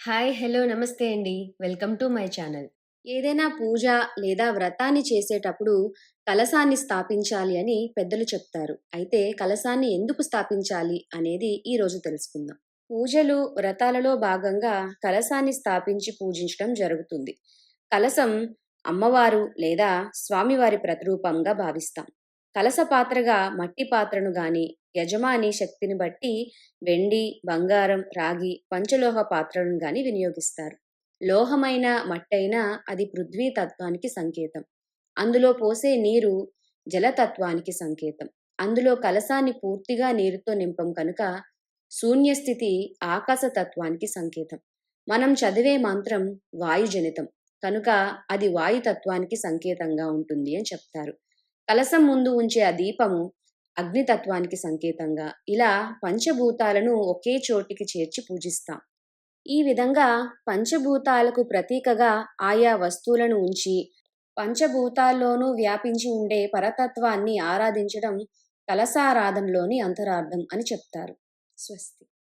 Hi! Hello! నమస్తే అండి. Welcome to my channel. ఏదైనా పూజ లేదా వ్రతాన్ని చేసేటప్పుడు కలశాన్ని స్థాపించాలి అని పెద్దలు చెప్తారు. అయితే కలశాన్ని ఎందుకు స్థాపించాలి అనేది ఈరోజు తెలుసుకుందాం. పూజలు, వ్రతాలలో భాగంగా కలశాన్ని స్థాపించి పూజించడం జరుగుతుంది. కలశం అమ్మవారు లేదా స్వామివారి ప్రతిరూపంగా భావిస్తాం. కలశ పాత్రగా మట్టి పాత్రను గాని, యజమాని శక్తిని బట్టి వెండి, బంగారం, రాగి, పంచలోహ పాత్రలను గాని వినియోగిస్తారు. లోహమైన, మట్టైనా అది పృథ్వీ తత్వానికి సంకేతం. అందులో పోసే నీరు జలతత్వానికి సంకేతం. అందులో కలసాన్ని పూర్తిగా నీరుతో నింపం కనుక శూన్యస్థితి ఆకాశ తత్వానికి సంకేతం. మనం చదివే మంత్రం వాయుజనితం. కనుక అది వాయుతత్వానికి సంకేతంగా ఉంటుంది అని చెప్తారు. కలసం ముందు ఉంచే ఆ దీపము అగ్నితత్వానికి సంకేతంగా ఇలా పంచభూతాలను ఒకే చోటికి చేర్చి పూజిస్తాం. ఈ విధంగా పంచభూతాలకు ప్రతీకగా ఆయా వస్తువులను ఉంచి పంచభూతాల్లోనూ వ్యాపించి ఉండే పరతత్వాన్ని ఆరాధించడం కలసారాధంలోని అంతరార్థం అని చెప్తారు. స్వస్తి.